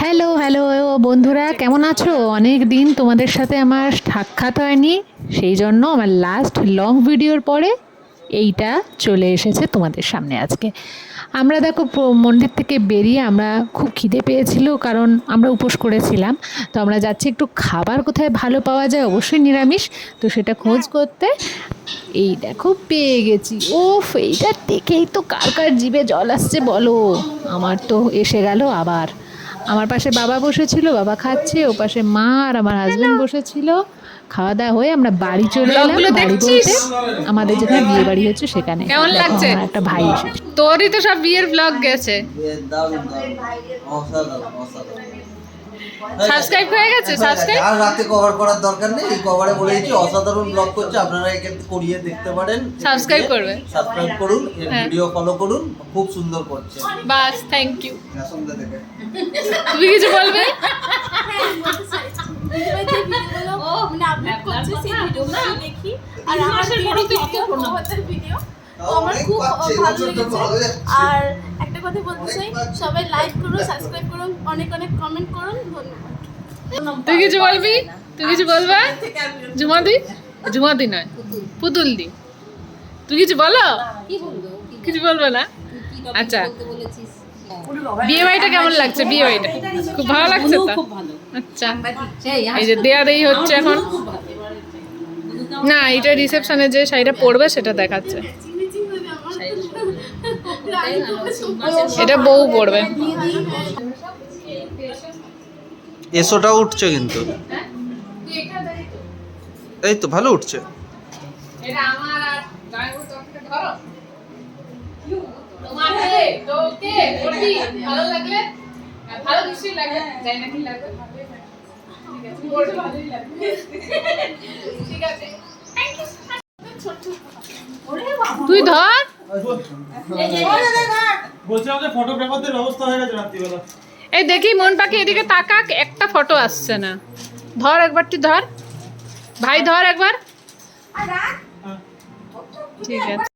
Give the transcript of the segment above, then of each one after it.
Hello hello বন্ধুরা, কেমন আছো? অনেক দিন তোমাদের সাথে আমার সাক্ষাৎ হয়নি, সেই জন্য আমার লাস্ট লং ভিডিওর পরে এইটা চলে এসেছে তোমাদের সামনে আজকে। আমরা দেখো মন্দির থেকে বেরিয়ে আমরা খুব খিদে পেয়েছিল, কারণ আমরা উপোস করেছিলাম। তো আমরা যাচ্ছি একটু খাবার কোথায় ভালো পাওয়া যায়, অবশ্যই নিরামিষ। তো সেটা খোঁজ করতে এই দেখো পেয়ে গেছি। ওফ এইটা দেখেই তো কার কার জিভে জল আসছে বলো। আমার তো এসে গেল আবার। আমার পাশে বাবা বসেছিল বাবা খাচ্ছে ও পাশে মা আর আমার হাজবেন্ড বসেছিল। খাওয়া দাওয়া হয়ে আমরা বাড়ি চলে এলাম। বাড়ি? বলতে আমাদের যেখানে বিয়ে বাড়ি হচ্ছে সেখানে। কেমন লাগছে? আমার একটা ভাই এসেছে। তোরই তো সব বিয়ের ব্লগ গেছে। অসাধারণ অসাধারণ। সাবস্ক্রাইব হয়ে গেছে? সাবস্ক্রাইব আর রাতে কভার করার দরকার নেই এই কভারে বলে দিচ্ছি অসাধারণ ব্লগ করছে আপনারা একে করিয়ে দেখতে পারেন। Subscribe করবে। সাবস্ক্রাইব করুন এর হ্যাঁ। ভিডিও ফলো করুন খুব সুন্দর করছে। বাস থ্যাংক ইউ সন্ধ্যা থেকে। তুমি কিছু বলবে? মানে দেখি। আর ভিডিও আমার খুব ভালো লেগেছে। আর একটা কথা বলতে চাই সবাই লাইক করুন সাবস্ক্রাইব করুন অনেক অনেক কমেন্ট করুন ধন্যবাদ। তুই কিছু বলবি? তুই কিছু বলবে? জুমাদি? জুমাদি নয় পুতুল। দি তুই কিছু বলো? কিছু বলবে না? আচ্ছা। বিয়ে বাড়িটা কেমন লাগছে? বিয়ে বাড়িটা খুব ভালো লাগছে তো? আচ্ছা। এই যে দেয়া দেই হচ্ছে এখন। না এটা রিসেপশনে যে শাড়িটা পরবে সেটা দেখাচ্ছে। হয়ে এটা বউ পরবে। এসোটা উঠছে কিন্তু। এই তো ভালো উঠছে। তুই ধর। বলছিলাম যে ফটোগ্রাফারদের ব্যবস্থা হয়ে গেছে রাত্রিবেলা। এই দেখি মন পাখি এদিকে তাকাক, একটা ফটো আসছে না। ধর একবার তুই, ধর। ভাই, ধর একবার। ঠিক আছে।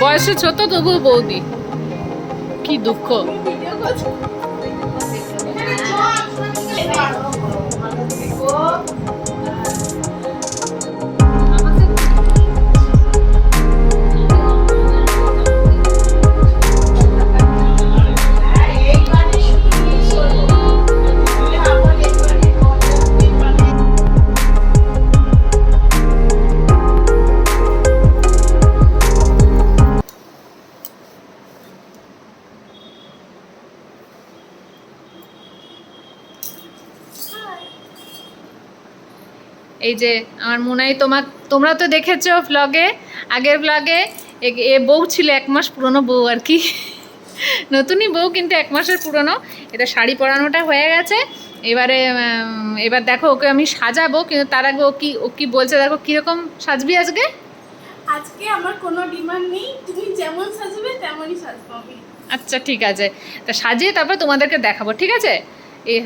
বয়সে ছোট, তবুও বৌদি। কি দুঃখ। এই যে আমার মোনাই তোমার তোমরা তো দেখেছ ব্লগে আগের ব্লগে এ বউ ছিল এক মাস পুরনো বউ আর কি। নতুনই বউ কিন্তু এক মাসের পুরনো। এটা শাড়ি পরানোটা হয়ে গেছে। এবারে এবার দেখো ওকে আমি সাজাবো কিন্তু তার আগে ও কি ও কি বলছে দেখো কীরকম সাজবি আজকে? আজকে আমার কোনো ডিমান্ড নেই তুমি যেমন সাজবে তেমনই সাজবো আমি। আচ্ছা ঠিক আছে। তা সাজিয়ে তারপর তোমাদেরকে দেখাবো ঠিক আছে? এ